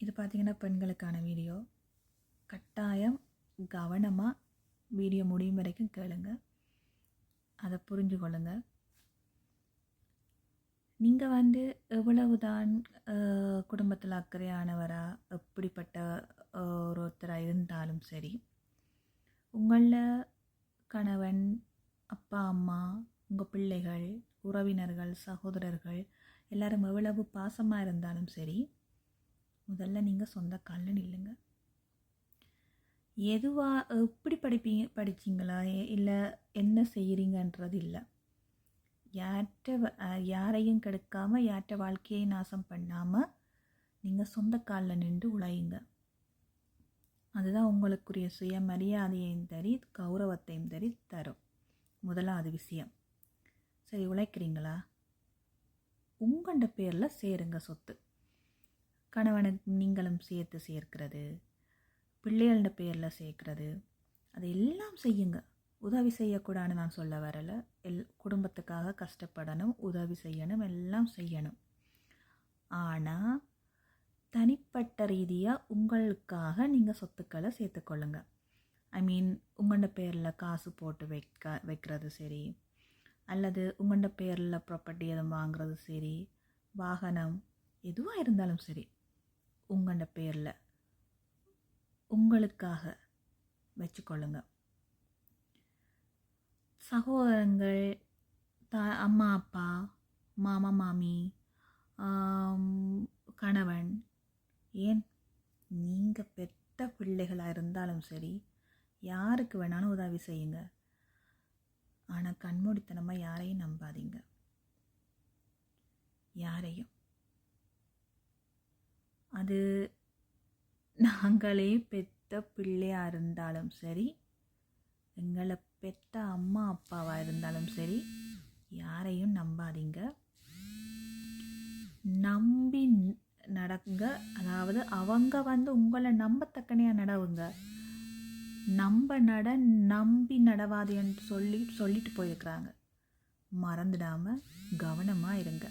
இது பார்த்திங்கன்னா பெண்களுக்கான வீடியோ. கட்டாயம் கவனமாக வீடியோ முடியும் வரைக்கும் கேளுங்க. அதை புரிஞ்சு கொள்ளுங்க. நீங்கள் வந்து எவ்வளவுதான் குடும்பத்தில் அக்கறையானவராக எப்படிப்பட்ட ஒருத்தராக இருந்தாலும் சரி உங்களில் கணவன் அப்பா அம்மா உங்கள் பிள்ளைகள் உறவினர்கள் சகோதரர்கள் எல்லாரும் எவ்வளவு பாசமாக இருந்தாலும் சரி முதல்ல நீங்கள் சொந்த காலில் நில்லுங்க. எதுவாக எப்படி படிப்பீங்க படிச்சீங்களா? இல்லை என்ன செய்கிறீங்கன்றது இல்லை. யார்கிட்ட யாரையும் கெடுக்காம யார்கிட்ட வாழ்க்கையை நாசம் பண்ணாமல் நீங்கள் சொந்த காலில் நின்று உழையுங்க. அதுதான் உங்களுக்குரிய சுயமரியாதையும் தரி கௌரவத்தையும் தரி தரும். முதலாவது விஷயம். சரி உழைக்கிறீங்களா? உங்கண்ட பேரில் சேருங்க சொத்து. கணவனை நீங்களும் சேர்த்து சேர்க்கிறது பிள்ளைகளோட பேரில் சேர்க்கிறது அது எல்லாம் செய்யுங்க. உதவி செய்யக்கூடாதுன்னு நான் சொல்ல வரலை. எல் குடும்பத்துக்காக கஷ்டப்படணும் உதவி செய்யணும் எல்லாம் செய்யணும். ஆனால் தனிப்பட்ட ரீதியாக உங்களுக்காக நீங்கள் சொத்துக்களை சேர்த்துக்கொள்ளுங்க ஐ மீன் உங்களோட பேரில் காசு போட்டு வைக்க வைக்கிறது சரி அல்லது உங்களோட பேரில் ப்ராப்பர்ட்டி எதுவும் வாங்குறது சரி வாகனம் எதுவாக இருந்தாலும் சரி உங்களோட பேரில் உங்களுக்காக வச்சுக்கொள்ளுங்க. சகோதரங்கள் த அம்மா அப்பா மாமா மாமி கணவன் ஏன் நீங்கள் பெத்த பிள்ளைகளாக இருந்தாலும் சரி யாருக்கு வேணாலும் உதவி செய்யுங்க. ஆனால் கண்மூடித்தனமாக யாரையும் நம்பாதீங்க. யாரையும். அது நாங்களே பெத்த பிள்ளையாக இருந்தாலும் சரி எங்களை பெத்த அம்மா அப்பாவாக இருந்தாலும் சரி யாரையும் நம்பாதீங்க. நம்பி நடங்க. அதாவது அவங்க வந்து உங்களை நம்பத்தக்கனையாக நடவுங்க. நம்ப நட நம்பி நடவாதேன்னு சொல்லி சொல்லிட்டு போயிருக்கிறாங்க. மறந்துடாமல் கவனமாக இருங்க.